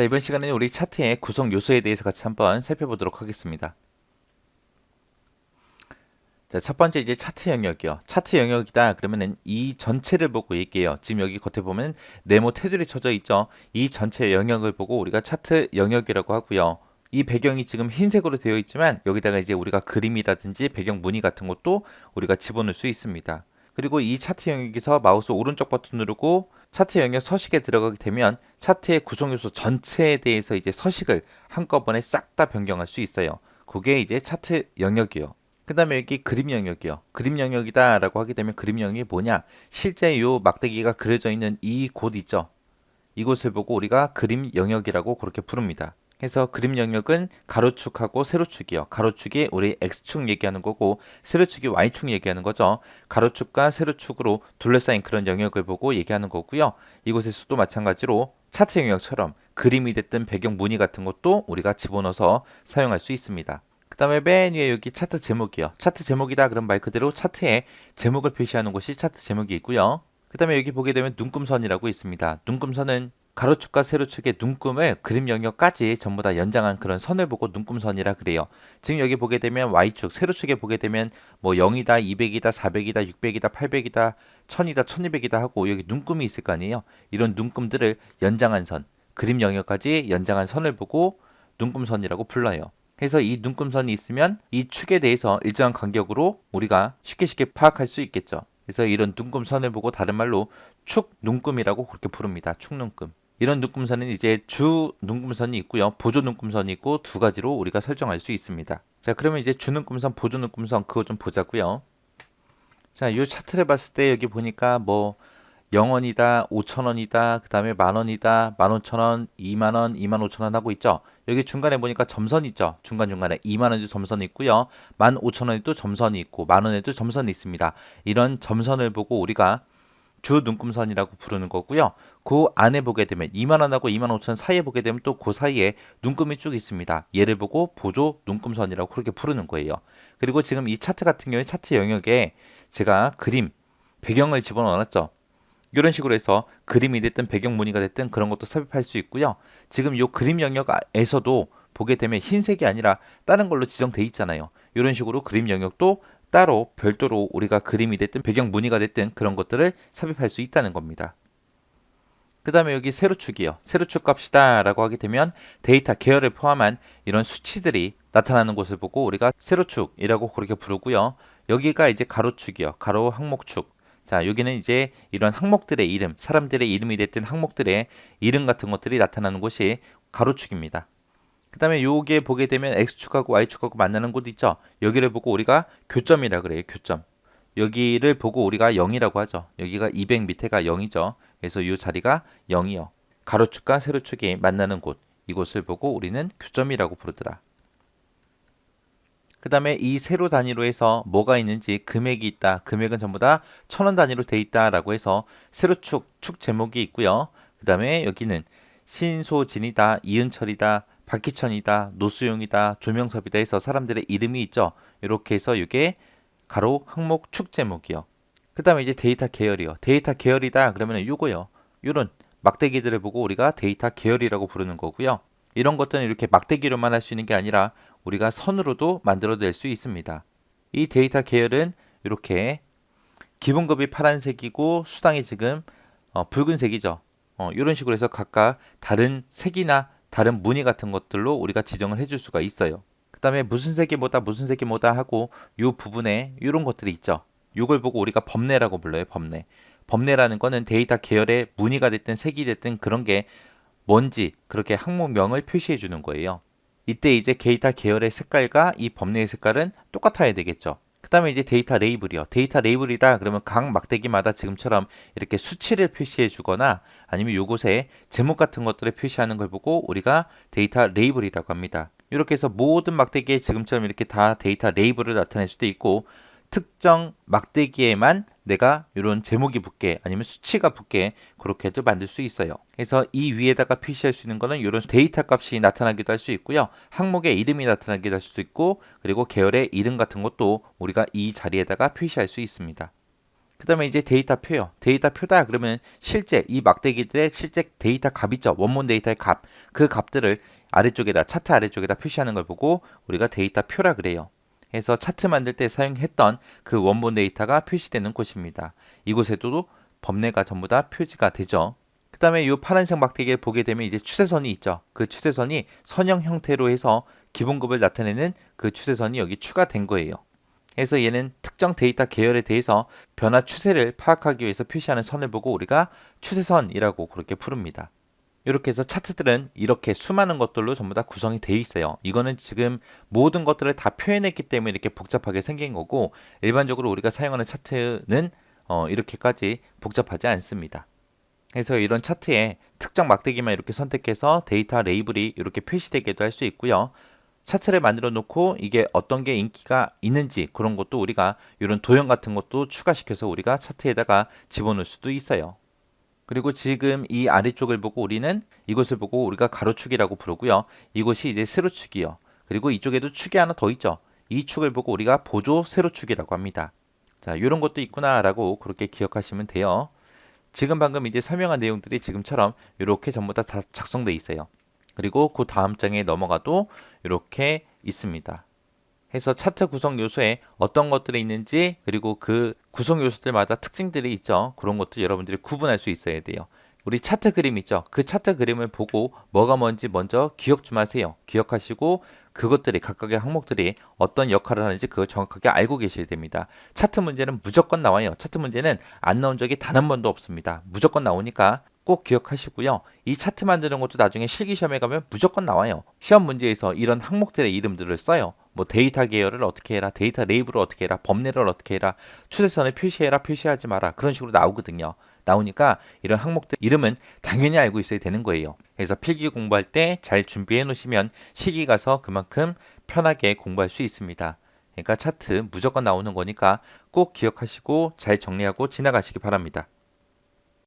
자, 이번 시간에는 우리 차트의 구성 요소에 대해서 같이 한번 살펴보도록 하겠습니다. 자, 첫 번째 이제 차트 영역이요. 차트 영역이다. 그러면은 이 전체를 보고 얘기해요. 지금 여기 겉에 보면 네모 테두리 쳐져 있죠. 이 전체 영역을 보고 우리가 차트 영역이라고 하고요. 이 배경이 지금 흰색으로 되어 있지만 여기다가 이제 우리가 그림이라든지 배경 무늬 같은 것도 우리가 집어넣을 수 있습니다. 그리고 이 차트 영역에서 마우스 오른쪽 버튼 누르고 차트 영역 서식에 들어가게 되면 차트의 구성 요소 전체에 대해서 이제 서식을 한꺼번에 싹 다 변경할 수 있어요. 그게 이제 차트 영역이요. 그 다음에 여기 그림 영역이요. 그림 영역이다 라고 하게 되면 그림 영역이 뭐냐? 실제 요 막대기가 그려져 있는 이 곳 있죠? 이곳을 보고 우리가 그림 영역이라고 그렇게 부릅니다. 그래서 그림 영역은 가로축하고 세로축이요. 가로축이 우리 x축 얘기하는 거고 세로축이 y축 얘기하는 거죠. 가로축과 세로축으로 둘러싸인 그런 영역을 보고 얘기하는 거고요. 이곳에서도 마찬가지로 차트 영역처럼 그림이 됐든 배경 무늬 같은 것도 우리가 집어넣어서 사용할 수 있습니다. 그 다음에 맨 위에 여기 차트 제목이요. 차트 제목이다 그럼 말 그대로 차트에 제목을 표시하는 곳이 차트 제목이 있고요. 그 다음에 여기 보게 되면 눈금선이라고 있습니다. 눈금선은 가로축과 세로축의 눈금을 그림 영역까지 전부 다 연장한 그런 선을 보고 눈금선이라 그래요. 지금 여기 보게 되면 Y축, 세로축에 보게 되면 뭐 0이다, 200이다, 400이다, 600이다, 800이다, 1000이다, 1200이다 하고 여기 눈금이 있을 거 아니에요. 이런 눈금들을 연장한 선, 그림 영역까지 연장한 선을 보고 눈금선이라고 불러요. 그래서 이 눈금선이 있으면 이 축에 대해서 일정한 간격으로 우리가 쉽게 쉽게 파악할 수 있겠죠. 그래서 이런 눈금선을 보고 다른 말로 축 눈금이라고 그렇게 부릅니다. 축 눈금. 이런 눈금선은 이제 주 눈금선이 있고요. 보조 눈금선이 있고 두 가지로 우리가 설정할 수 있습니다. 자, 그러면 이제 주 눈금선, 보조 눈금선 그거 좀 보자고요. 자, 이 차트를 봤을 때 여기 보니까 뭐 0원이다, 5천원이다, 그 다음에 만원이다, 15,000원, 2만원, 2만 5천원 하고 있죠. 여기 중간에 보니까 점선 있죠. 중간중간에 2만원에도 점선이 있고요. 15,000원에도 점선이 있고, 만원에도 점선이 있습니다. 이런 점선을 보고 우리가 주 눈금선이라고 부르는 거고요. 그 안에 보게 되면 2만원하고 2만 5천 사이에 보게 되면 또 그 사이에 눈금이 쭉 있습니다. 얘를 보고 보조 눈금선이라고 그렇게 부르는 거예요. 그리고 지금 이 차트 같은 경우에 차트 영역에 제가 그림, 배경을 집어넣어 놨죠. 이런 식으로 해서 그림이 됐든 배경 무늬가 됐든 그런 것도 삽입할 수 있고요. 지금 이 그림 영역에서도 보게 되면 흰색이 아니라 다른 걸로 지정돼 있잖아요. 이런 식으로 그림 영역도 따로 별도로 우리가 그림이 됐든 배경 무늬가 됐든 그런 것들을 삽입할 수 있다는 겁니다. 그 다음에 여기 세로축이요. 세로축 값이다 라고 하게 되면 데이터 계열을 포함한 이런 수치들이 나타나는 곳을 보고 우리가 세로축이라고 그렇게 부르고요. 여기가 이제 가로축이요. 가로 항목축. 자, 여기는 이제 이런 항목들의 이름, 사람들의 이름이 됐든 항목들의 이름 같은 것들이 나타나는 곳이 가로축입니다. 그 다음에 요게 보게 되면 X축하고 Y축하고 만나는 곳 있죠? 여기를 보고 우리가 교점이라 그래요, 교점. 여기를 보고 우리가 0이라고 하죠. 여기가 200 밑에가 0이죠. 그래서 이 자리가 0이요. 가로축과 세로축이 만나는 곳, 이곳을 보고 우리는 교점이라고 부르더라. 그 다음에 이 세로 단위로 해서 뭐가 있는지 금액이 있다. 금액은 전부 다 천 원 단위로 돼 있다라고 해서 세로축 축 제목이 있고요. 그 다음에 여기는 신소진이다, 이은철이다, 박희천이다, 노수용이다, 조명섭이다 해서 사람들의 이름이 있죠. 이렇게 해서 이게 가로 항목 축 제목이요. 그 다음에 이제 데이터 계열이요. 데이터 계열이다 그러면 요거요. 요런 막대기들을 보고 우리가 데이터 계열이라고 부르는 거고요. 이런 것들은 이렇게 막대기로만 할 수 있는 게 아니라 우리가 선으로도 만들어낼 수 있습니다. 이 데이터 계열은 이렇게 기본급이 파란색이고 수당이 지금 어, 붉은색이죠. 어, 이런 식으로 해서 각각 다른 색이나 다른 무늬 같은 것들로 우리가 지정을 해줄 수가 있어요. 그 다음에 무슨 색이 뭐다 무슨 색이 뭐다 하고 이 부분에 이런 것들이 있죠. 이걸 보고 우리가 범례라고 불러요. 범례. 범례라는 거는 데이터 계열의 무늬가 됐든 색이 됐든 그런 게 뭔지 그렇게 항목명을 표시해 주는 거예요. 이때 이제 데이터 계열의 색깔과 이 범례의 색깔은 똑같아야 되겠죠. 그 다음에 이제 데이터 레이블이요. 데이터 레이블이다 그러면 각 막대기마다 지금처럼 이렇게 수치를 표시해 주거나 아니면 요곳에 제목 같은 것들을 표시하는 걸 보고 우리가 데이터 레이블이라고 합니다. 이렇게 해서 모든 막대기에 지금처럼 이렇게 다 데이터 레이블을 나타낼 수도 있고 특정 막대기에만 내가 이런 제목이 붙게 아니면 수치가 붙게 그렇게도 만들 수 있어요. 그래서 이 위에다가 표시할 수 있는 거는 이런 데이터 값이 나타나기도 할 수 있고요. 항목의 이름이 나타나기도 할수 있고 그리고 계열의 이름 같은 것도 우리가 이 자리에다가 표시할 수 있습니다. 그 다음에 이제 데이터 표요. 데이터 표다 그러면 실제 이 막대기들의 실제 데이터 값 있죠. 원본 데이터의 값. 그 값들을 아래쪽에다 차트 아래쪽에다 표시하는 걸 보고 우리가 데이터 표라 그래요. 해서 차트 만들 때 사용했던 그 원본 데이터가 표시되는 곳입니다. 이곳에도 범례가 전부 다 표지가 되죠. 그 다음에 이 파란색 막대기를 보게 되면 이제 추세선이 있죠. 그 추세선이 선형 형태로 해서 기본급을 나타내는 그 추세선이 여기 추가된 거예요. 그래서 얘는 특정 데이터 계열에 대해서 변화 추세를 파악하기 위해서 표시하는 선을 보고 우리가 추세선이라고 그렇게 부릅니다. 이렇게 해서 차트들은 이렇게 수많은 것들로 전부 다 구성이 되어 있어요. 이거는 지금 모든 것들을 다 표현했기 때문에 이렇게 복잡하게 생긴 거고 일반적으로 우리가 사용하는 차트는 어, 이렇게까지 복잡하지 않습니다. 그래서 이런 차트에 특정 막대기만 이렇게 선택해서 데이터 레이블이 이렇게 표시되게도 할 수 있고요. 차트를 만들어 놓고 이게 어떤 게 인기가 있는지 그런 것도 우리가 이런 도형 같은 것도 추가시켜서 우리가 차트에다가 집어넣을 수도 있어요. 그리고 지금 이 아래쪽을 보고 우리는 이곳을 보고 우리가 가로축이라고 부르고요. 이곳이 이제 세로축이요. 그리고 이쪽에도 축이 하나 더 있죠. 이 축을 보고 우리가 보조 세로축이라고 합니다. 자, 이런 것도 있구나라고 그렇게 기억하시면 돼요. 지금 방금 이제 설명한 내용들이 지금처럼 이렇게 전부 다, 다 작성돼 있어요. 그리고 그 다음 장에 넘어가도 이렇게 있습니다. 해서 차트 구성 요소에 어떤 것들이 있는지 그리고 그 구성 요소들마다 특징들이 있죠. 그런 것도 여러분들이 구분할 수 있어야 돼요. 우리 차트 그림 있죠. 그 차트 그림을 보고 뭐가 뭔지 먼저 기억 좀 하세요. 기억하시고 그것들이 각각의 항목들이 어떤 역할을 하는지 그걸 정확하게 알고 계셔야 됩니다. 차트 문제는 무조건 나와요. 차트 문제는 안 나온 적이 단 한 번도 없습니다. 무조건 나오니까 꼭 기억하시고요. 이 차트 만드는 것도 나중에 실기 시험에 가면 무조건 나와요. 시험 문제에서 이런 항목들의 이름들을 써요. 뭐 데이터 계열을 어떻게 해라, 데이터 레이블을 어떻게 해라, 범례를 어떻게 해라, 추세선을 표시해라, 표시하지 마라 그런 식으로 나오거든요. 나오니까 이런 항목들 이름은 당연히 알고 있어야 되는 거예요. 그래서 필기 공부할 때 잘 준비해 놓으시면 시기 가서 그만큼 편하게 공부할 수 있습니다. 그러니까 차트 무조건 나오는 거니까 꼭 기억하시고 잘 정리하고 지나가시기 바랍니다.